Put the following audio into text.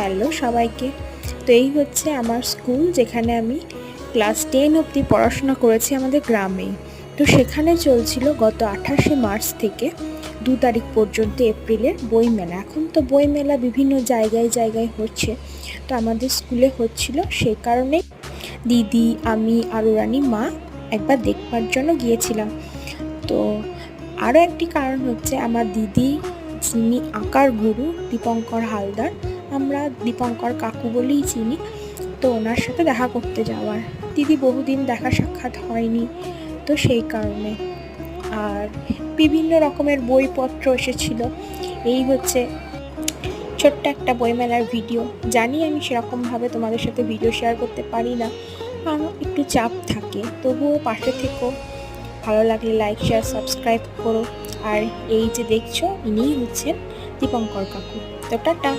Hello সবাইকে। তো এই হচ্ছে আমার স্কুল, যেখানে আমি ক্লাস টেন অবধি পড়াশোনা করেছি আমাদের গ্রামেই তো সেখানে চলছিল গত আঠাশে মার্চ থেকে দু তারিখ পর্যন্ত এপ্রিলের বইমেলা। এখন তো বইমেলা বিভিন্ন জায়গায় জায়গায় হচ্ছে। তো আমাদের স্কুলে হচ্ছিল সেই কারণে দিদি, আমি আর রানী মা একবার দেখবার জন্য গিয়েছিলাম। তো আরও একটি কারণ হচ্ছে আমার দিদি, যিনি আঁকার গুরু, দীপঙ্কর হালদার আমরা দীপঙ্কর কাকু বলেই চিনি, তো ওনার সাথে দেখা করতে যাওয়ার। দিদি বহুদিন দেখা সাক্ষাৎ হয়নি, তো সেই কারণে। আর বিভিন্ন রকমের বইপত্র এসেছিল। এই হচ্ছে ছোট্ট একটা বইমেলার ভিডিও। জানি আমি সেরকমভাবে তোমাদের সাথে ভিডিও শেয়ার করতে পারি না কারণ একটু চাপ থাকে। তবুও পাশে থেকো, ভালো লাগলে লাইক শেয়ার সাবস্ক্রাইব করো। আর এই যে দেখছ, ইনিই হচ্ছেন দীপঙ্কর কাকু। তো টাটা!